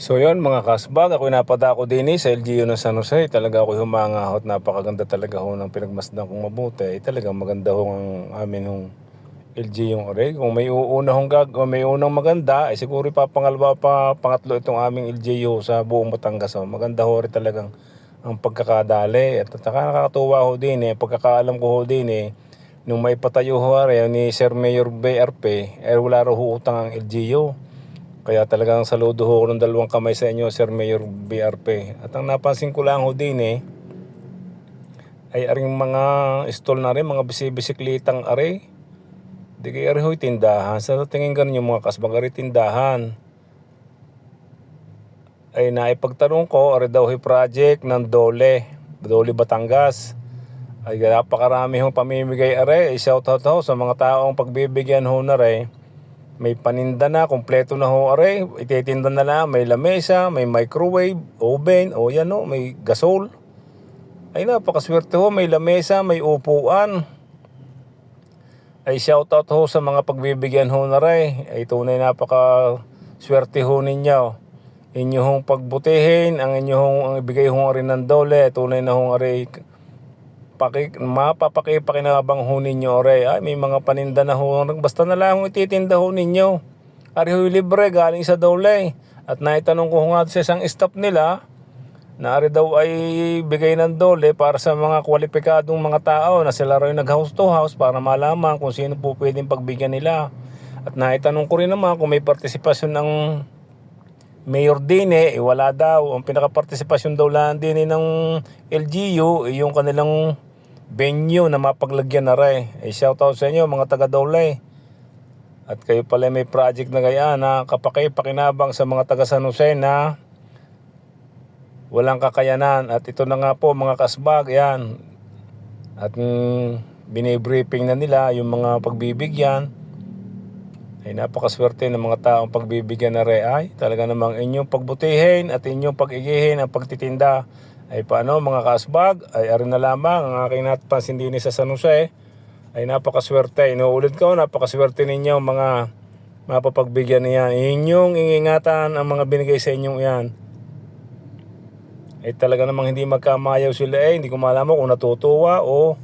So yun mga kasbag, ako napadako din eh, sa LGU ng San Jose. Talaga ako humangahot, napakaganda talaga ho ng pinagmasdan kong mabuti. Eh, talagang maganda ho ang amin hong LGU yung ore. Kung may uuna hong gag, kung may unang maganda, eh siguro ipapangalawa pa pangatlo itong aming LGU sa buong Batangas. Oh. Maganda ho rin talagang ang pagkakadali. At saka nakakatuwa ho din eh, pagkakaalam ko ho din eh, nung may patayo ho rin ni Sir Mayor BRP, eh wala ro ho utang ang LGU. Kaya talagang saludo ho ko ng dalawang kamay sa inyo, Sir Mayor BRP. At ang napansin ko lang ho din eh, ay aring mga stall na rin, mga bisiklitang are. Di kayo are ho'y tindahan. Sa tingin ganun yung mga kasbang are tindahan. Ay naipagtanong ko, are daw ho'y project ng Dole, Dole Batangas. Ay napakarami hong pamimigay are. Shout out ho sa mga taong pagbibigyan ho na rin may paninda na, kompleto na ho are. Ititinda na lang, may lamesa, may microwave, oven, o yan o, may gasol. Ay napakaswerte ho, may lamesa, may upuan. Ay shoutout ho sa mga pagbibigyan ho na rin. Ay tunay napaka swerte ho ninyo. Inyo hong pagbutihin, ang inyo hong ang ibigay ho rin ng dole, tunay na ho rin paki, mapapakipakinabang ho ninyo ore. Ay, may mga paninda na ho. Basta na lang ititinda ho ninyo. Ari ho libre galing sa dole. At naitanong ko nga sa isang staff nila na ari daw ay bigay ng dole para sa mga kwalipikadong mga tao na sila rin nag-house to house para malaman kung sino po pwedeng pagbigyan nila. At naitanong ko rin naman kung may partisipasyon ng Mayor Dine, eh, wala daw. Ang pinaka-partisipasyon daw lang din eh, ng LGU, eh, yung kanilang venue na mapaglagyan na rin. Eh, shoutout sa inyo mga taga Dole. At kayo pala may project na gaya na kapaki-pakinabang sa mga taga San Jose na walang kakayanan. At ito na nga po mga kasbag, yan. At mm, binibriefing na nila yung mga pagbibigyan. Ay napakaswerte ng mga taong pagbibigyan na rin ay talaga namang inyong pagbutihin at inyong pag-igihin ang pagtitinda ay paano mga kasbag? Ay arin na lamang. Ang aking natpansin din sa San Jose ay napakaswerte. Inuulit ko napakaswerte ninyo mga mapapagbigyan niyan inyong ingingatan ang mga binigay sa inyong iyan. Ay talaga namang hindi magkamayaw sila eh. Hindi ko malaman kung natutuwa o